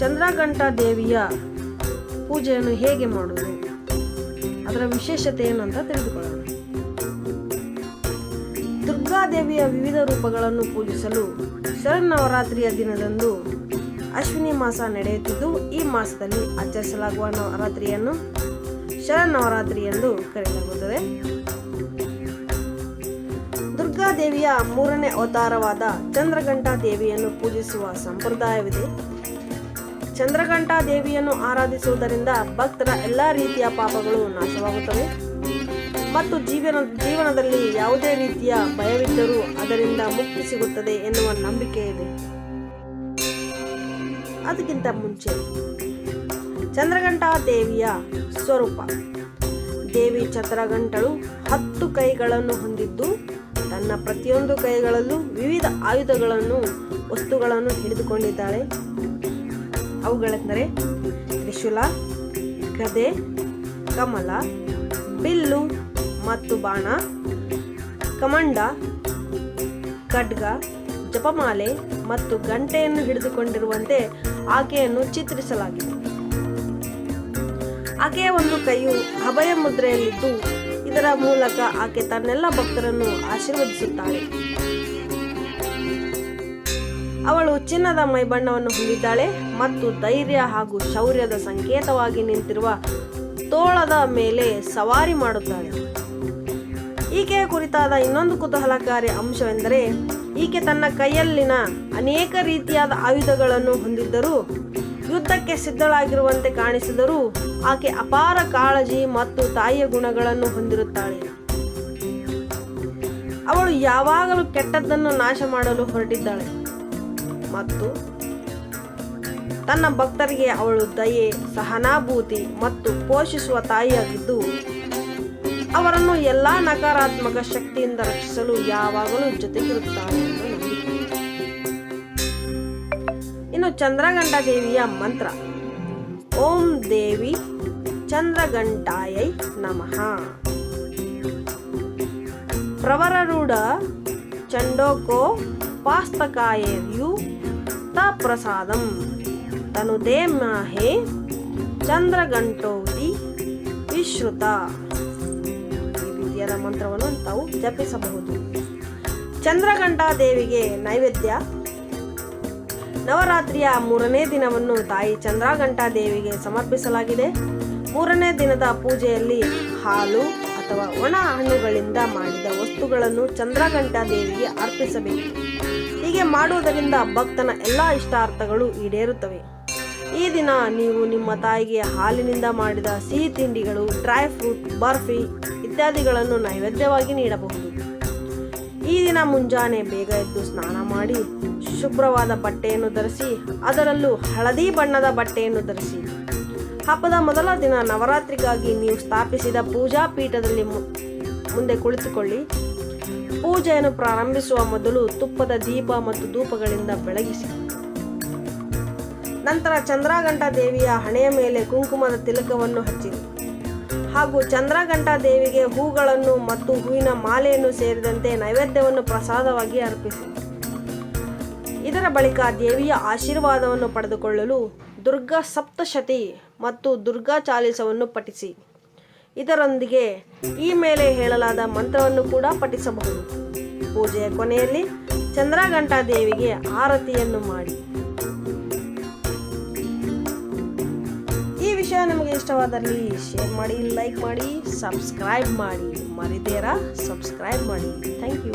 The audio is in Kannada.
ಚಂದ್ರಘಂಟಾ ದೇವಿಯ ಪೂಜೆಯನ್ನು ಹೇಗೆ ಮಾಡುವುದು ಅದರ ವಿಶೇಷತೆ ಏನು ಅಂತ ತಿಳಿದುಕೊಳ್ಳೋಣ. ದುರ್ಗಾದೇವಿಯ ವಿವಿಧ ರೂಪಗಳನ್ನು ಪೂಜಿಸಲು ಶರನ್ನವರಾತ್ರಿಯ ದಿನದಂದು ಅಶ್ವಿನಿ ಮಾಸ ನಡೆಯುತ್ತಿದ್ದು, ಈ ಮಾಸದಲ್ಲಿ ಆಚರಿಸಲಾಗುವ ನವರಾತ್ರಿಯನ್ನು ಶರನ್ನವರಾತ್ರಿ ಎಂದು ಕರೆಯಲಾಗುತ್ತದೆ. ದುರ್ಗಾದೇವಿಯ ಮೂರನೇ ಅವತಾರವಾದ ಚಂದ್ರಘಂಟಾ ದೇವಿಯನ್ನು ಪೂಜಿಸುವ ಸಂಪ್ರದಾಯವಿದೆ. ಚಂದ್ರಘಂಟಾ ದೇವಿಯನ್ನು ಆರಾಧಿಸುವುದರಿಂದ ಭಕ್ತರ ಎಲ್ಲ ರೀತಿಯ ಪಾಪಗಳು ನಾಶವಾಗುತ್ತವೆ. ಮತ್ತು ಜೀವನ, ಜೀವನದಲ್ಲಿ ಯಾವುದೇ ರೀತಿಯ ಭಯವಿದ್ದರೂ ಅದರಿಂದ ಮುಕ್ತಿ ಸಿಗುತ್ತದೆ ಎನ್ನುವ ನಂಬಿಕೆ ಇದೆ. ಅದಕ್ಕಿಂತ ಮುಂಚೆ ಚಂದ್ರಘಂಟಾ ದೇವಿಯ ಸ್ವರೂಪ. ದೇವಿ ಚಂದ್ರಘಂಟಳು ಹತ್ತು ಕೈಗಳನ್ನು ಹೊಂದಿದ್ದು, ತನ್ನ ಪ್ರತಿಯೊಂದು ಕೈಗಳಲ್ಲೂ ವಿವಿಧ ಆಯುಧಗಳನ್ನು, ವಸ್ತುಗಳನ್ನು ಹಿಡಿದುಕೊಂಡಿದ್ದಾಳೆ. ಅವುಗಳೆಂದರೆ ತ್ರಿಶೂಲ, ಗದೆ, ಕಮಲ, ಬಿಲ್ಲು ಮತ್ತು ಬಾಣ, ಕಮಂಡ, ಖಡ್ಗ, ಜಪಮಾಲೆ ಮತ್ತು ಗಂಟೆಯನ್ನು ಹಿಡಿದುಕೊಂಡಿರುವಂತೆ ಆಕೆಯನ್ನು ಚಿತ್ರಿಸಲಾಗಿದೆ. ಆಕೆಯ ಒಂದು ಕೈಯು ಅಭಯ ಮುದ್ರೆಯಲ್ಲಿದ್ದು, ಇದರ ಮೂಲಕ ಆಕೆ ತನ್ನೆಲ್ಲ ಭಕ್ತರನ್ನು ಆಶೀರ್ವದಿಸುತ್ತಾಳೆ ಅವಳು ಚಿನ್ನದ ಮೈಬಣ್ಣವನ್ನು ಹೊಂದಿದ್ದಾಳೆ ಮತ್ತು ಧೈರ್ಯ ಹಾಗೂ ಶೌರ್ಯದ ಸಂಕೇತವಾಗಿ ನಿಂತಿರುವ ತೋಳದ ಮೇಲೆ ಸವಾರಿ ಮಾಡುತ್ತಾಳೆ. ಈಕೆಯ ಕುರಿತಾದ ಇನ್ನೊಂದು ಕುತೂಹಲಕಾರಿ ಅಂಶವೆಂದರೆ, ಈಕೆ ತನ್ನ ಕೈಯಲ್ಲಿನ ಅನೇಕ ರೀತಿಯಾದ ಆಯುಧಗಳನ್ನು ಹೊಂದಿದ್ದರೂ, ಯುದ್ಧಕ್ಕೆ ಸಿದ್ಧಳಾಗಿರುವಂತೆ ಕಾಣಿಸಿದರೂ ಆಕೆ ಅಪಾರ ಕಾಳಜಿ ಮತ್ತು ತಾಯಿಯ ಗುಣಗಳನ್ನು ಹೊಂದಿರುತ್ತಾಳೆ. ಅವಳು ಯಾವಾಗಲೂ ಕೆಟ್ಟದ್ದನ್ನು ನಾಶ ಮಾಡಲು ಹೊರಟಿದ್ದಾಳೆ. ಮತ್ತು ತನ್ನ ಭಕ್ತರಿಗೆ ಅವಳು ದಯೆ, ಸಹನಾಭೂತಿ ಮತ್ತು ಪೋಷಿಸುವ ತಾಯಿಯಾಗಿದ್ದು, ಅವರನ್ನು ಎಲ್ಲಾ ನಕಾರಾತ್ಮಕ ಶಕ್ತಿಯಿಂದ ರಕ್ಷಿಸಲು ಯಾವಾಗಲೂ ಜೊತೆಗಿರುತ್ತಾರೆ ಇನ್ನು ಚಂದ್ರಗಂಟಾ ದೇವಿಯ ಮಂತ್ರ. ಓಂ ದೇವಿ ಚಂದ್ರಗಂಟಾಯೈ ನಮಃ. ಪ್ರವರರುಡ ಚಂಡೋಕೋ ಪಾಸ್ತಕಾಯು ತ ಪ್ರಸಾದಂ ತನುದೇ ಮಾಹೆ ಚಂದ್ರಗಂಟೋದಿ ವಿಶ್ರುತ. ಈ ರೀತಿಯಾದ ಮಂತ್ರವನ್ನು ತಾವು ಜಪಿಸಬಹುದು. ಚಂದ್ರಗಂಟಾ ದೇವಿಗೆ ನೈವೇದ್ಯ. ನವರಾತ್ರಿಯ ಮೂರನೇ ದಿನವನ್ನು ತಾಯಿ ಚಂದ್ರಘಂಟಾ ದೇವಿಗೆ ಸಮರ್ಪಿಸಲಾಗಿದೆ. ಮೂರನೇ ದಿನದ ಪೂಜೆಯಲ್ಲಿ ಹಾಲು ಅಥವಾ ಒಣ ಹಣ್ಣುಗಳಿಂದ ಮಾಡಿದ ವಸ್ತುಗಳನ್ನು ಚಂದ್ರಘಂಟಾ ದೇವಿಗೆ ಅರ್ಪಿಸಬೇಕು. ಹೀಗೆ ಮಾಡುವುದರಿಂದ ಭಕ್ತನ ಎಲ್ಲ ಇಷ್ಟಾರ್ಥಗಳು ಈಡೇರುತ್ತವೆ. ಈ ದಿನ ನೀವು ನಿಮ್ಮ ತಾಯಿಗೆ ಹಾಲಿನಿಂದ ಮಾಡಿದ ಸಿಹಿ ತಿಂಡಿಗಳು, ಡ್ರೈ ಫ್ರೂಟ್, ಬರ್ಫಿ ಇತ್ಯಾದಿಗಳನ್ನು ನೈವೇದ್ಯವಾಗಿ ನೀಡಬಹುದು. ಈ ದಿನ ಮುಂಜಾನೆ ಬೇಗ ಎದ್ದು ಸ್ನಾನ ಮಾಡಿ, ಶುಭ್ರವಾದ ಬಟ್ಟೆಯನ್ನು ಧರಿಸಿ, ಅದರಲ್ಲೂ ಹಳದಿ ಬಣ್ಣದ ಬಟ್ಟೆಯನ್ನು ಧರಿಸಿ. ಹಬ್ಬದ ಮೊದಲ ದಿನ ನವರಾತ್ರಿಗಾಗಿ ನೀವು ಸ್ಥಾಪಿಸಿದ ಪೂಜಾ ಪೀಠದಲ್ಲಿ ಮುಂದೆ ಕುಳಿತುಕೊಳ್ಳಿ. ಪೂಜೆಯನ್ನು ಪ್ರಾರಂಭಿಸುವ ಮೊದಲು ತುಪ್ಪದ ದೀಪ ಮತ್ತು ಧೂಪಗಳಿಂದ ಬೆಳಗಿಸಿ. ನಂತರ ಚಂದ್ರಘಂಟಾ ದೇವಿಯ ಹಣೆಯ ಮೇಲೆ ಕುಂಕುಮದ ತಿಲಕವನ್ನು ಹಚ್ಚಿ ಹಾಗೂ ಚಂದ್ರಘಂಟಾ ದೇವಿಗೆ ಹೂಗಳನ್ನು ಮತ್ತು ಹೂವಿನ ಮಾಲೆಯನ್ನು ಸೇರಿದಂತೆ ನೈವೇದ್ಯವನ್ನು ಪ್ರಸಾದವಾಗಿ ಅರ್ಪಿಸಿ. ಇದರ ಬಳಿಕ ದೇವಿಯ ಆಶೀರ್ವಾದವನ್ನು ಪಡೆದುಕೊಳ್ಳಲು ದುರ್ಗಾ ಸಪ್ತಶತಿ ಮತ್ತು ದುರ್ಗಾ ಚಾಲಿಸವನ್ನು ಪಠಿಸಿ. ಇದರೊಂದಿಗೆ ಈ ಮೇಲೆ ಹೇಳಲಾದ ಮಂತ್ರವನ್ನು ಕೂಡ ಪಠಿಸಬಹುದು. ಪೂಜೆಯ ಕೊನೆಯಲ್ಲಿ ಚಂದ್ರಘಂಟಾ ದೇವಿಗೆ ಆರತಿಯನ್ನು ಮಾಡಿ. ಈ ವಿಷಯ ನಿಮಗೆ ಇಷ್ಟವಾದಲ್ಲಿ ಶೇರ್ ಮಾಡಿ, ಲೈಕ್ ಮಾಡಿ, ಸಬ್ಸ್ಕ್ರೈಬ್ ಮಾಡಿ. ಮರಿದೇರ ಸಬ್ಸ್ಕ್ರೈಬ್ ಮಾಡಿ. Thank you.